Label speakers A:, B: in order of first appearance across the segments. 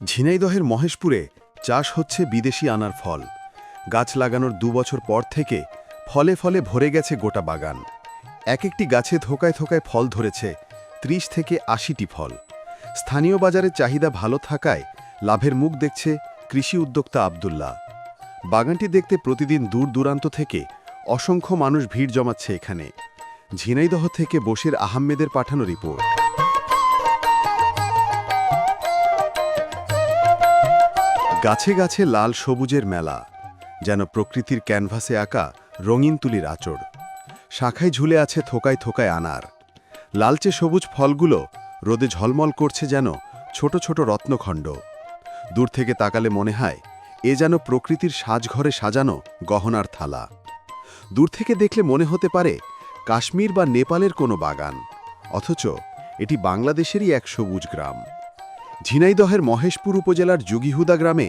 A: ঝিনাইদহের মহেশপুরে চাষ হচ্ছে বিদেশি আনার ফল। গাছ লাগানোর দু বছর পর থেকে ফলে ফলে ভরে গেছে গোটা বাগান। এক একটি গাছে থোকায় থোকায় ফল ধরেছে ত্রিশ থেকে আশিটি ফল। স্থানীয় বাজারে চাহিদা ভালো থাকায় লাভের মুখ দেখছে কৃষি উদ্যোক্তা আবদুল্লাহ। বাগানটি দেখতে প্রতিদিন দূর দূরান্ত থেকে অসংখ্য মানুষ ভিড় জমাচ্ছে এখানে। ঝিনাইদহ থেকে বশির আহমেদের পাঠানো রিপোর্ট। গাছে গাছে লাল সবুজের মেলা, যেন প্রকৃতির ক্যানভাসে আঁকা রঙিন তুলির আচড়। শাখায় ঝুলে আছে থোকায় থোকায় আনার। লালচে সবুজ ফলগুলো রোদে ঝলমল করছে যেন ছোট ছোট রত্নখণ্ড। দূর থেকে তাকালে মনে হয়, এ যেন প্রকৃতির সাজঘরে সাজানো গহনার থালা। দূর থেকে দেখলে মনে হতে পারে, কাশ্মীর বা নেপালের কোনো বাগান, অথচ এটি বাংলাদেশেরই এক সবুজ গ্রাম। ঝিনাইদহের মহেশপুর উপজেলার যুগিহুদা গ্রামে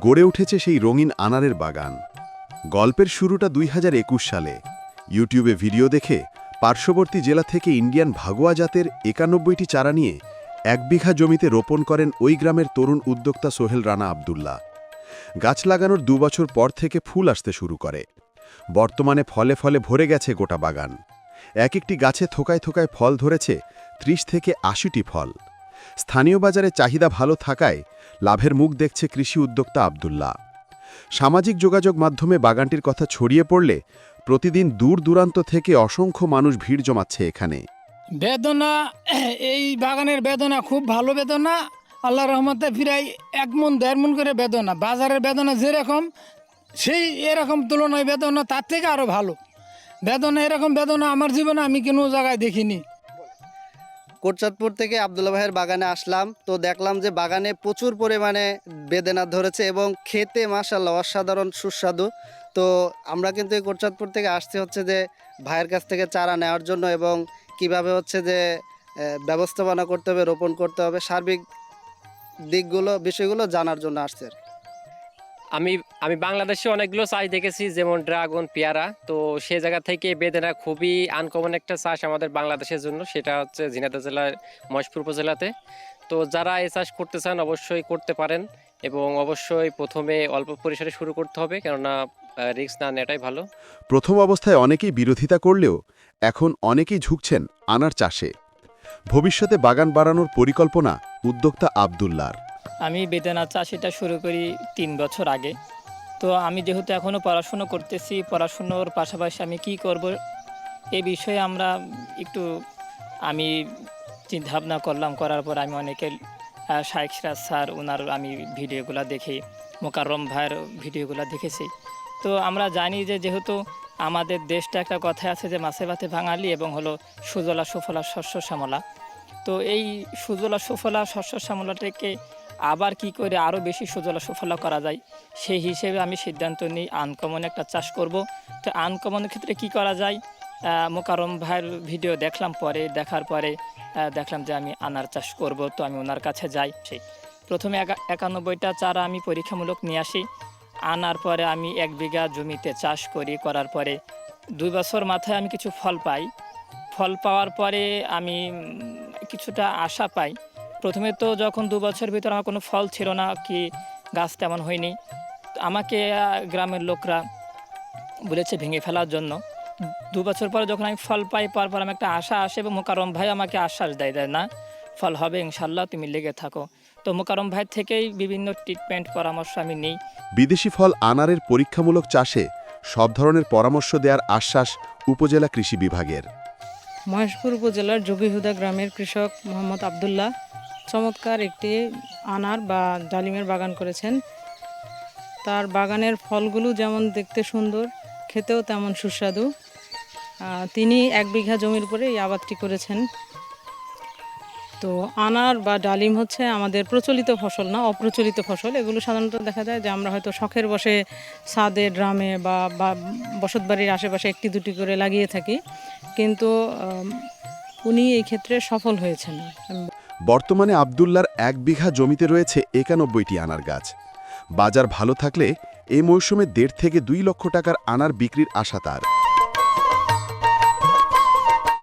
A: গড়ে উঠেছে সেই রঙিন আনারের বাগান। গল্পের শুরুটা দুই হাজার একুশ সালে। ইউটিউবে ভিডিও দেখে পার্শ্ববর্তী জেলা থেকে ইন্ডিয়ান ভাগোয়া জাতের একানব্বইটি চারা নিয়ে এক বিঘা জমিতে রোপণ করেন ওই গ্রামের তরুণ উদ্যোক্তা সোহেল রানা আবদুল্লাহ। গাছ লাগানোর দুবছর পর থেকে ফুল আসতে শুরু করে। বর্তমানে ফলে ফলে ভরে গেছে গোটা বাগান। এক একটি গাছে থোকায় থোকায় ফল ধরেছে ত্রিশ থেকে আশিটি ফল। স্থানীয় বাজারে চাহিদা ভালো থাকায় লাভের মুখ দেখছে কৃষি উদ্যোক্তা আবদুল্লাহ। সামাজিক যোগাযোগ মাধ্যমে বাগানটির কথা ছড়িয়ে পড়লে প্রতিদিন দূর দূরান্ত থেকে অসংখ্য মানুষ ভিড় জমাচ্ছে এখানে।
B: বেদনা, এই বাগানের বেদনা খুব ভালো বেদনা। আল্লাহ রহমতে ফিরাই এক মন, দেড় মন করে বেদনা। বাজারের বেদনা যেরকম, সেই এরকম তুলনায় বেদনা তার থেকে আরও ভালো। বেদনা এরকম বেদনা আমার জীবনে আমি কোনো জায়গায় দেখিনি।
C: কোটচাঁদপুর থেকে আবদুল্লা ভাইয়ের বাগানে আসলাম তো দেখলাম যে বাগানে প্রচুর পরিমাণে বেদেনা ধরেছে এবং খেতে মাসাল্লাহ অসাধারণ সুস্বাদু তো আমরা কিন্তু এই কোটচাঁদপুর থেকে আসতে হচ্ছে যে ভাইয়ের কাছ থেকে চারা নেওয়ার জন্য এবং কীভাবে হচ্ছে যে ব্যবস্থাপনা করতে হবে, রোপণ করতে হবে, সার্বিক দিকগুলো, বিষয়গুলো জানার জন্য আসছে।
D: আমি আমি বাংলাদেশে অনেকগুলো চাষ দেখেছি, যেমন ড্রাগন, পেয়ারা। তো সে জায়গা থেকে বেদেনা খুবই আনকমন একটা চাষ আমাদের বাংলাদেশের জন্য, সেটা হচ্ছে ঝিনাইদহ জেলার মহেশপুর উপজেলাতে। তো যারা এই চাষ করতে চান অবশ্যই করতে পারেন, এবং অবশ্যই প্রথমে অল্প পরিসরে শুরু করতে হবে, কেননা রিস্ক না নেওয়াটাই ভালো।
A: প্রথম অবস্থায় অনেকেই বিরোধিতা করলেও এখন অনেকেই ঝুঁকছেন আনার চাষে। ভবিষ্যতে বাগান বাড়ানোর পরিকল্পনা উদ্যোক্তা আবদুল্লার।
E: আমি বেদানা চাষিটা শুরু করি তিন বছর আগে। তো আমি যেহেতু এখনও পড়াশুনো করতেছি, পড়াশুনোর পাশাপাশি আমি কি করব এ বিষয়ে আমরা একটু আমি চিন্তাভাবনা করলাম। করার পর আমি অনেকের শাইখ সিরাজ স্যার ওনার আমি ভিডিওগুলো দেখি, মোকাররম ভাইয়ের ভিডিওগুলো দেখেছি। তো আমরা জানি যে যেহেতু আমাদের দেশটা একটা কথা আছে যে মাছে ভাতে বাঙালি এবং হলো সুজলা সুফলা শস্য শ্যামলা। তো এই সুজলা সুফলা শস্য শ্যামলাটাকে আবার কি করে আরও বেশি সুজলা সুফলা করা যায়? সেই হিসেবে আমি সিদ্ধান্ত নিই আনকমন একটা চাষ করব। তো আনকমনের ক্ষেত্রে কি করা যায়? মোকারম ভাইয়ের ভিডিও দেখলাম পরে, দেখার পরে দেখলাম যে আমি আনার চাষ করব, তো আমি ওনার কাছে যাই। সেই প্রথমে একানব্বইটা চারা আমি পরীক্ষামূলক নিয়ে আসি। আনার পরে আমি এক বিঘা জমিতে চাষ করি, করার পরে দুই বছর মাথায় আমি কিছু ফল পাই। ফল পাওয়ার পরে আমি কিছুটা আশা পাই প্রথমে তো যখন দু বছর ভিতর আমার কোনো ফল ছিল না কি গাছ তেমন হয়নি। আমাকে গ্রামের লোকরা বলেছে ভেঙে ফেলার জন্য। দু বছর পরে যখন আমি ফল পাই পাওয়ার পর আমি একটা আশা আসে এবং মোকারম ভাই আমাকে আশ্বাস দেয় দেয় না ফল হবে ইনশাল্লাহ তুমি লেগে থাকো। তো মোকারম ভাই থেকেই বিভিন্ন ট্রিটমেন্ট পরামর্শ আমি নিই।
A: বিদেশি ফল আনারের পরীক্ষামূলক চাষে সব ধরনের পরামর্শ দেওয়ার আশ্বাস উপজেলা কৃষি বিভাগের।
F: মহেশপুর উপজেলার যোগীহুদা গ্রামের কৃষক মোহাম্মদ আবদুল্লাহ। চমৎকার একটি আনার বা ডালিমের বাগান করেছেন। তার বাগানের ফলগুলো যেমন দেখতে সুন্দর, খেতেও তেমন সুস্বাদু। তিনি এক বিঘা জমির উপরে এই আবাদটি করেছেন। তো আনার বা ডালিম হচ্ছে আমাদের প্রচলিত ফসল না, অপ্রচলিত ফসল। এগুলো সাধারণত দেখা যায় যে আমরা হয়তো শখের বসে ছাদে, ড্রামে বা বা বসতবাড়ির আশেপাশে একটি, দুটি করে লাগিয়ে থাকি। কিন্তু উনি এই ক্ষেত্রে সফল হয়েছেন।
A: বর্তমানে আবদুল্লার এক বিঘা জমিতে রয়েছে একানব্বইটি আনার গাছ। বাজার ভালো থাকলে এ মৌসুমে দেড় থেকে দুই লক্ষ টাকার আনার বিক্রির আশা তার।